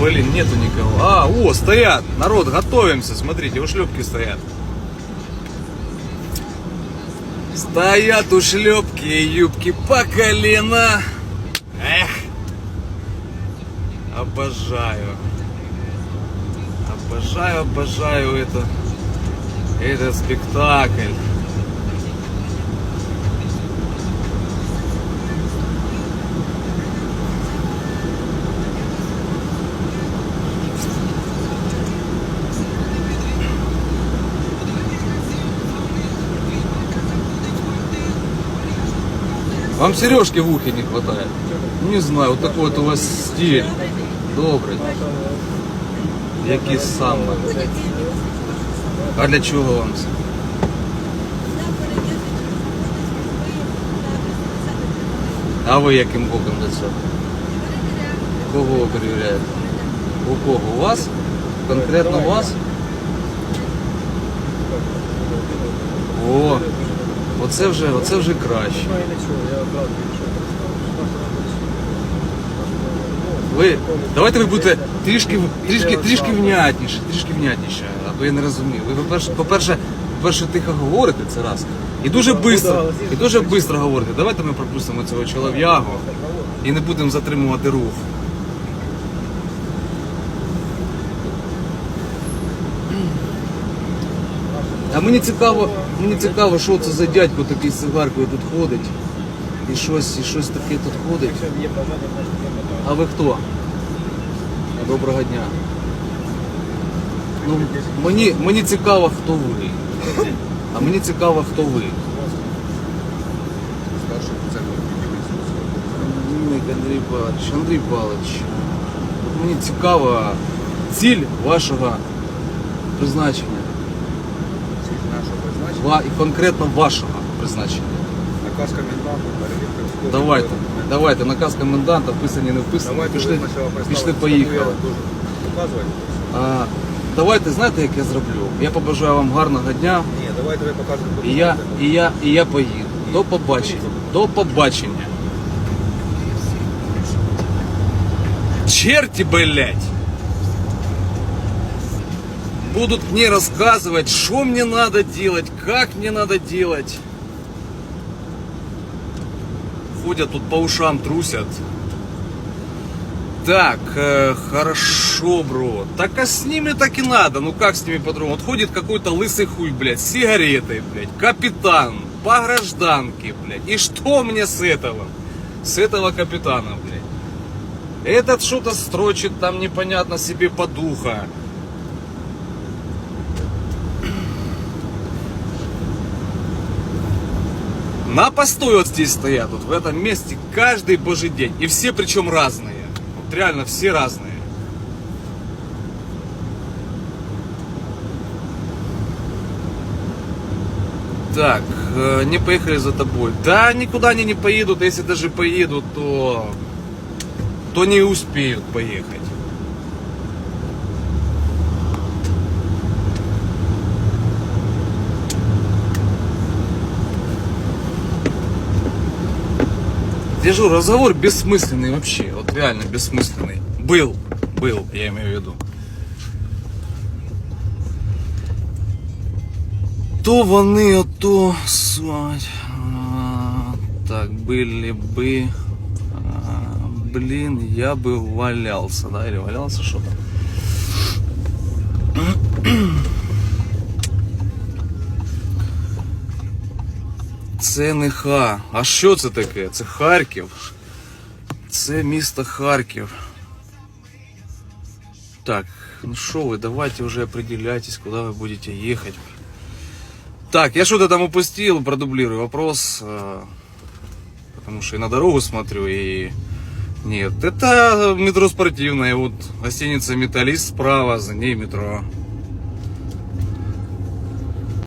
Блин, нету никого. А, о, стоят. Народ, готовимся. Смотрите, ушлепки стоят. Стоят ушлепки и юбки по колено. Эх. Обожаю. Обожаю, обожаю это. Этот спектакль. Вам сережки в ухе не хватает? Не знаю, вот такой вот у вас стиль. Добрий. Який саме. А для чого вам це? А ви яким боком для цього? Кого перевіряєте? У кого? У вас? Конкретно у вас? О, оце вже, оце вже краще. Ви давайте ви будете трішки трішки трішки внятніше, трішки внятніше, а то я не розумію. Ви по-перше, по-перше, по-перше, тихо говорите це раз. І дуже швидко, і дуже швидко говорите. Давайте ми пропустимо цього чолов'ягу і не будемо затримувати рух. А мені цікаво, мені цікаво, що це за дядько такий з цигаркою тут ходить. І щось, і щось таке тут ходить. А ви хто? Доброго дня. Ну, мені, мені цікаво, хто ви. А мені цікаво, хто ви. Ні, Андрій Павлович, Андрій Павлович. от Мені цікава ціль вашого призначення. І конкретно вашого призначення. Наказ коменданта, перевірка. Давайте, давайте, наказ коменданта, вписані, не вписані. Давайте Пішли, пішли поїхали. А, давайте, знаєте, як я зроблю? Я побажаю вам гарного дня. Ні, давайте ви покажете І я, і я, і я поїду. До побачення. До побачення. Черти, блядь! Будут мне рассказывать, что мне надо делать, как мне надо делать. Ходят тут по ушам трусят. Так, э, хорошо, бро. Так а с ними так и надо. Ну как с ними по-другому? Вот ходит какой-то лысый хуй, блядь, с сигаретой, блядь, капитан, по гражданке, блядь. И что мне с этого? С этого капитана, блядь. Этот что-то строчит там непонятно себе по духа. На постой вот здесь стоят, вот в этом месте, каждый божий день. И все причем разные. Вот реально все разные. Так, э, не поехали за тобой. Да, никуда они не поедут. Если даже поедут, то, то не успеют поехать. Держу разговор бессмысленный вообще, вот реально бессмысленный. Был, был, я имею в виду. То вони ото суть. А, Так, были бы. а, Блин, я бы валялся, да? Или валялся что-то. Це не Ха. А що це таке? Це Харків. Це місто Харків. Так, ну что вы, давайте уже определяйтесь, куда вы будете ехать. Так, я что-то там упустил, продублирую вопрос. э, Потому что и на дорогу смотрю, и... Нет, это метро спортивное, вот гостиница Металлист справа, за ней метро.